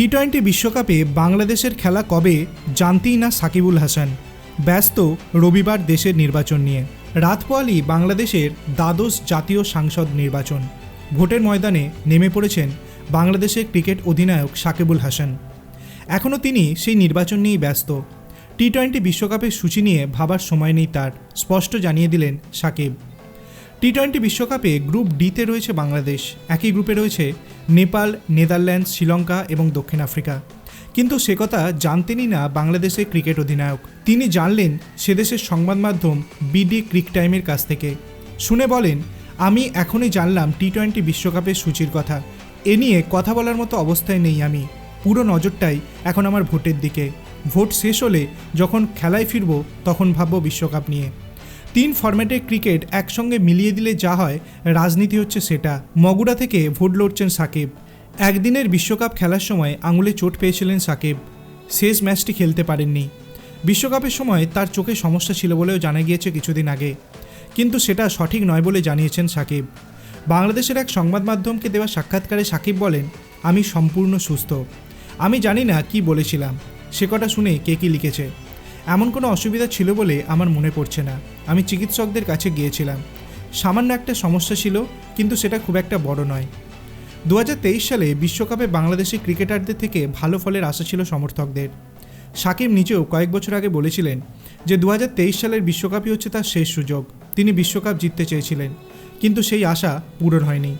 টি twenty বিশ্বকাপে বাংলাদেশের খেলা কবে জানতেই না সাকিবুল হাসান। ব্যস্ত রবিবার দেশের নির্বাচন নিয়ে। রাত পোয়ালি বাংলাদেশের দ্বাদশ জাতীয় সাংসদ নির্বাচন। ভোটের ময়দানে নেমে পড়েছেন বাংলাদেশের ক্রিকেট অধিনায়ক সাকিবুল হাসান। এখনও তিনি সেই নির্বাচন নিয়েই ব্যস্ত। টি টোয়েন্টি বিশ্বকাপের সূচি নিয়ে ভাবার সময় নেই তার, স্পষ্ট জানিয়ে দিলেন সাকিব। টি টোয়েন্টি বিশ্বকাপে গ্রুপ ডিতে রয়েছে বাংলাদেশ। একই গ্রুপে রয়েছে নেপাল, নেদারল্যান্ডস, শ্রীলঙ্কা এবং দক্ষিণ আফ্রিকা। কিন্তু সে কথা জানতেনই না বাংলাদেশের ক্রিকেট অধিনায়ক। তিনি জানলেন সে দেশের সংবাদ মাধ্যম বিডি ক্রিক টাইমের কাছ থেকে। শুনে বলেন, আমি এখনই জানলাম টি টোয়েন্টি বিশ্বকাপের সূচির কথা। এ নিয়ে কথা বলার মতো অবস্থায় নেই আমি। পুরো নজরটাই এখন আমার ভোটের দিকে। ভোট শেষ হলে যখন খেলায় ফিরব তখন ভাববো বিশ্বকাপ নিয়ে। তিন ফরম্যাটের ক্রিকেট একসঙ্গে মিলিয়ে দিলে যা হয়, রাজনীতি হচ্ছে সেটা। মগুড়া থেকে ভোট লড়ছেন সাকিব। একদিনের বিশ্বকাপ খেলার সময় আঙুলে চোট পেয়েছিলেন সাকিব। শেষ ম্যাচটি খেলতে পারেননি। বিশ্বকাপের সময় তার চোখে সমস্যা ছিল বলেও জানা গিয়েছে কিছুদিন আগে। কিন্তু সেটা সঠিক নয় বলে জানিয়েছেন সাকিব। বাংলাদেশের এক সংবাদ মাধ্যমকে দেওয়া সাক্ষাৎকারে সাকিব বলেন, আমি সম্পূর্ণ সুস্থ। আমি জানি না কি বলেছিলাম। সে কটা শুনে কে কী লিখেছে? এমন কোনো অসুবিধা ছিল বলে আমার মনে পড়ছে না। আমি চিকিৎসকদের কাছে গিয়েছিলাম। সামান্য একটা সমস্যা ছিল, কিন্তু সেটা খুব একটা বড় নয়। দু সালে বিশ্বকাপে বাংলাদেশি ক্রিকেটারদের থেকে ভালো ফলের আশা ছিল সমর্থকদের। সাকিব নিজেও কয়েক বছর আগে বলেছিলেন যে দু হাজার তেইশ সালের বিশ্বকাপই হচ্ছে তার শেষ সুযোগ। তিনি বিশ্বকাপ জিততে চেয়েছিলেন, কিন্তু সেই আশা পূরণ হয়নি।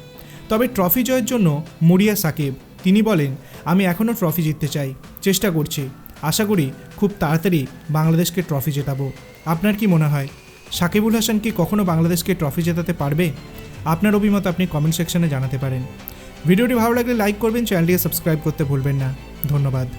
তবে ট্রফি জয়ের জন্য মরিয়া সাকিব। তিনি বলেন, আমি এখনও ট্রফি জিততে চাই। চেষ্টা করছি। আশা করি খুব তাড়াতাড়ি বাংলাদেশকে ট্রফি জেতাবো। আপনার কি মনে হয়? সাকিবুল হাসান কি কখনও বাংলাদেশকে ট্রফি জেতাতে পারবে? আপনার অভিমত আপনি কমেন্ট সেকশনে জানাতে পারেন। ভিডিওটি ভালো লাগলে লাইক করবেন চ্যানেলটিকে সাবস্ক্রাইব করতে ভুলবেন না। ধন্যবাদ।